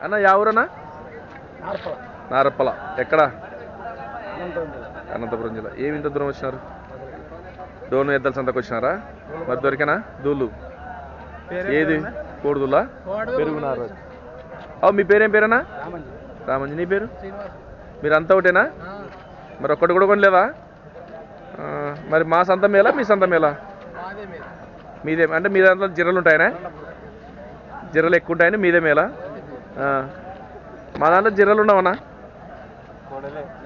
అన్న ఎవరన్నా నారప్పల ఎక్కడ? అనంతపురం జిల్లా. ఏమి ఇంత దూరం వచ్చినారు? డోను ఎద్దల సంతకు వచ్చినారా? మరి దొరికేనా? దూళ్ళు. ఏది? కోడుదులా పెరుగునారు అవు మీ పేరేం పేరేనా రామంజి. నీ పేరు? మీరు అంతా ఒకటేనా? మరి ఒక్కటి కూడా కొనలేదా? ఆ, మరి మా సంత మేలా మీ సంత మేలా? మీదే అంటే మీ దాంట్లో జిర్రలు ఉంటాయనా? జిర్రలు ఎక్కువ ఉంటాయని మీదే మేలా. మా దాంట్లో జిర్రలు ఉండవనా?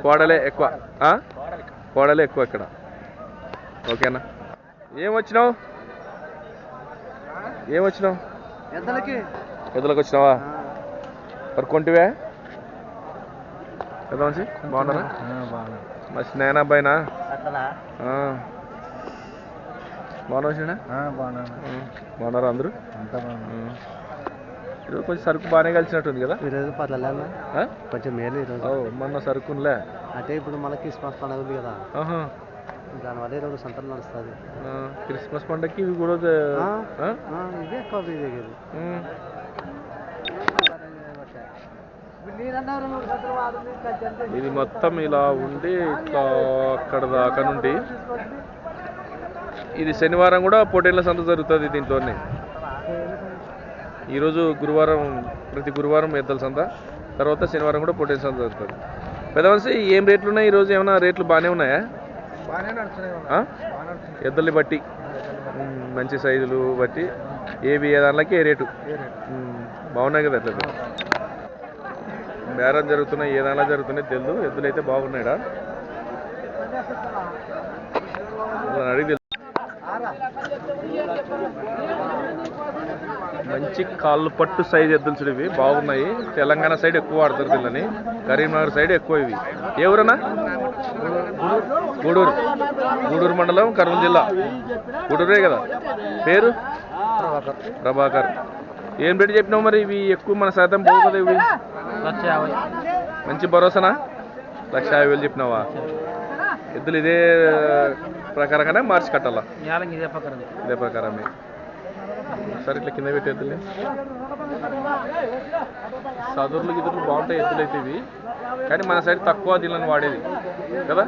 కోడలే ఎక్కువ. ఆ? కోడలే ఎక్కువ ఇక్కడ. ఓకేనా ఏం వచ్చినావు? ఏం వచ్చినావు? ఎద్దలకి. వచ్చినావా? మరి కొంటివే? కదా మంచి బాగున్నారా? మా స్నేహ అబ్బాయినా? బాగున్నా బాగున్నారా అందరూ. ఈరోజు కొంచెం సరుకు బాగానే కలిసినట్టుంది కదా? ఈరోజు పర్లేదు? కొంచెం మేలు ఈరోజు. మొన్న సరుకులే అంటే ఇప్పుడు మనకి క్రిస్మస్ పండుగ ఉంది కదా. దానివల్ల ఈరోజు సంతలు నడుస్తుంది. క్రిస్మస్ పండగకి ఇవి కూడా? ఇదే ఎక్కువ ఇది ఉం. ఇది మొత్తం ఇలా ఉండి ఇట్లా అక్కడ దాకా నుండి. ఇది శనివారం కూడా పొటేళ్ళ సంత జరుగుతుంది దీంట్లోనే. ఈరోజు గురువారం ప్రతి గురువారం ఎద్దల సంత తర్వాత శనివారం కూడా పొటేల్ సంత జరుగుతుంది. పెద్దవలసి ఏం రేట్లు ఉన్నాయి? ఈరోజు ఏమైనా రేట్లు బాగానే ఉన్నాయా? ఎద్దల్ని బట్టి. మంచి సైజులు బట్టి. ఏవి ఏ దానిలోకి ఏ రేటు? బాగున్నాయి కదా ఎట్లా బేరం జరుగుతున్నాయి ఏ దానిలో జరుగుతున్నాయి తెలుసు ఎద్దులు అయితే బాగున్నాయిడా వాళ్ళని అడిగి మంచి కాళ్ళు పట్టు సైజ్ ఎద్దులు చూడు ఇవి. బాగున్నాయి. తెలంగాణ సైడ్ ఎక్కువ వాడతారు వీళ్ళని కరీంనగర్ సైడ్ ఎక్కువ ఇవి. ఏ ఊరన్నా? గూడూరు. గూడూరు మండలం కర్నూలు జిల్లా. గూడూరే కదా. పేరు? ప్రభాకర్. ఏం పెట్టి చెప్పినావు మరి ఇవి? ఎక్కువ మన శాతం పోవు కదా ఇవి. మంచి భరోసానా? లక్ష యాభై వేలు చెప్పినావా? ఎద్దులు ఇదే ప్రకారంగానే మార్చి కట్టాలా ఇదే ప్రకారమే సరే ఇట్లా కింద పెట్టి ఎద్దులు సదుర్లు గిదుర్లు బాగుంటాయి ఎద్దులు అయితే ఇవి కానీ మన సైడ్ తక్కువ దీనిని వాడేది కదా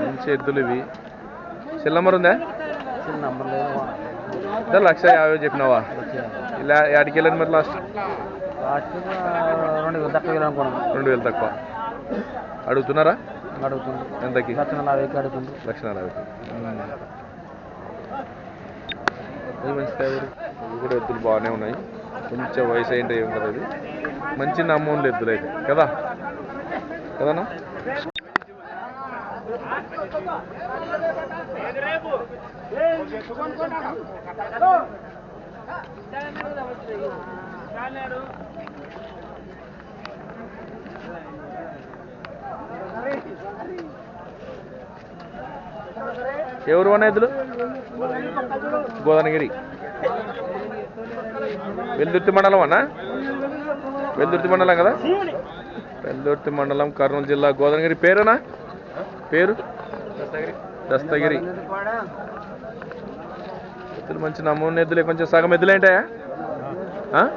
మంచి ఎద్దులు ఇవి సెల్ నెంబర్ ఉందా ఇదే లక్ష యాభై చెప్పినావా ఇలా యాడికి వెళ్ళండి మరి లాస్ట్ రెండు వేలు తక్కువ అడుగుతున్నారా అడుగుతుంది. ఎంతకి? లక్ష నలభై అడుగుతుంది. లక్ష నలభై ఇది మంచి తయారు ఇవి కూడా ఎద్దులు బాగానే ఉన్నాయి. కొంచెం వయసు అయింటే ఏం కదా ఇది. మంచి నమ్మోన్లు ఎద్దులు అయితే కదా? కదన్నా ఎవరు అన్న ఎద్దులు గోదానగిరి. వెల్దుర్తి మండలం అన్నా? వెల్దుర్తి మండలం కదా? వెల్దుర్తి మండలం కర్నూలు జిల్లా గోదానగిరి. పేరేనా పేరు? దస్తగిరి. ఎద్దులు మంచి నమూనా ఎద్దులే. కొంచెం సగం ఎద్దులు ఏంటాయా ఆ?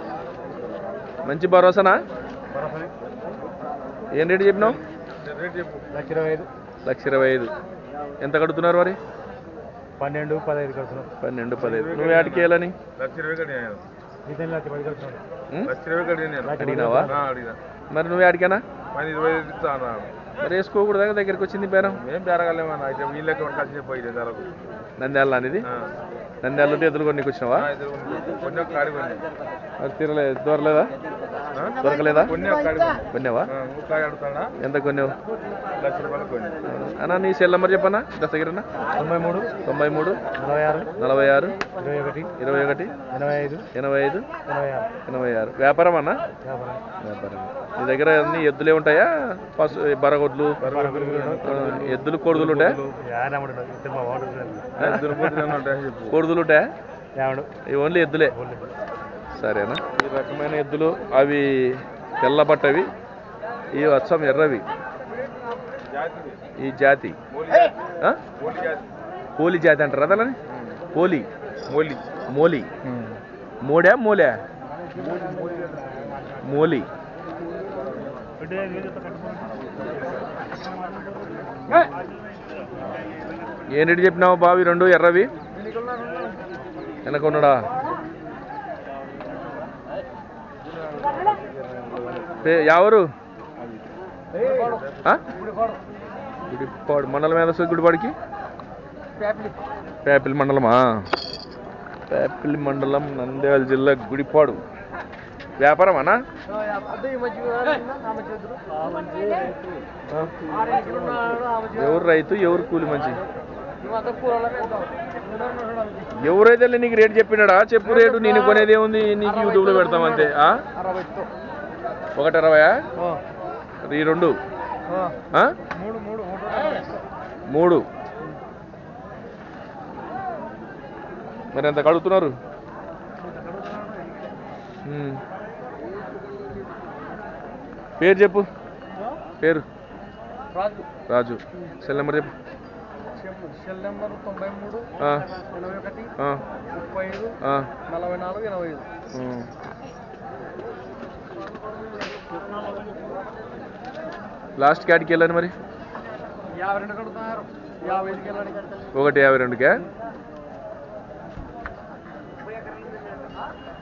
మంచి భరోసానా? ఏం రేటు చెప్పినావు? లక్ష ఇరవై ఐదు. లక్ష ఇరవై ఐదు. ఎంత కడుతున్నారు మరి? పన్నెండు పదహైదు కడుతున్నాం. పన్నెండు పదహైదు. నువ్వు ఆడికి వెళ్ళని? అడిగినావా? అడిగిన. మరి నువ్వు ఇస్తాను మరి వేసుకోకూడదా దగ్గరికి వచ్చింది బేరం? మేము బేరగాలేమన్నా అయితే వీళ్ళకి కలిసి పోయి నంద్యాల అనేది నంద్యాల నుండి ఎదురు కొన్ని వచ్చినావా? మరి తీరలే దొరలేదా? దొరకలేదా? కొన్నావా? ఎంత కొన్నావు? లక్ష రూపాయలు కొన్ని. అన్నా నీ సెల్ నెంబర్ చెప్పన్నా? దస్తగిరన్నా తొంభై మూడు తొంభై మూడు నలభై ఆరు. నలభై ఆరు. ఇరవై ఒకటి. ఇరవై ఒకటి. ఎనభై ఐదు. ఎనభై ఐదు. ఎనభై ఆరు. వ్యాపారం అన్నా? వ్యాపారం. నీ దగ్గర అన్ని ఎద్దులే ఉంటాయా? పశు బరగొడ్లు? ఎద్దులు కోడుదులు ఉంటాయా? దుర్బోతులు ఉంటాయి? ఓన్లీ ఎద్దులే. సరేనా ఈ రకమైన ఎద్దులు అవి తెల్ల బట్టవి ఇవి అచ్చం ఎర్రవి. ఈ జాతి? పోలి జాతి అంటారు అదలని పోలి. మోలి. మోలి. మోడా మోలే? మోలి. ఏం రేటు చెప్పినావు బావి రెండు ఎర్రవి? వెనక ఉన్నాడా? ఎవరు గుడిపాడు మండలం ఏదో వస్తుంది గుడిపాడికి? పేపిల్ మండలమా? పేపిల్ మండలం నంద్యాల జిల్లా గుడిపాడు. వ్యాపారమానా? ఎవరు రైతు ఎవరు కూలి మంచి? ఎవరైతే నీకు రేటు చెప్పినాడా? చెప్పు రేటు నేను కొనేది ఏముంది నీకు యూట్యూబ్లో పెడతాం అంతే? ఒకటి అరవయా ఈ రెండు. ఆ? మూడు మరి ఎంత కడుగుతున్నారు. పేరు చెప్పు. పేరు. రాజు. సెల్ నెంబర్ చెప్పు. సెల్ నెంబర్ తొంభై మూడు ఎనభై ఒకటి ముప్పై ఐదు నలభై నాలుగు ఎనభై ఐదు. లాస్ట్ కాడికి వెళ్ళాను మరి. యాభై రెండు కడుతున్నారు. యాభై ఐదుకి వెళ్ళండి. ఒకటి యాభై రెండుకే?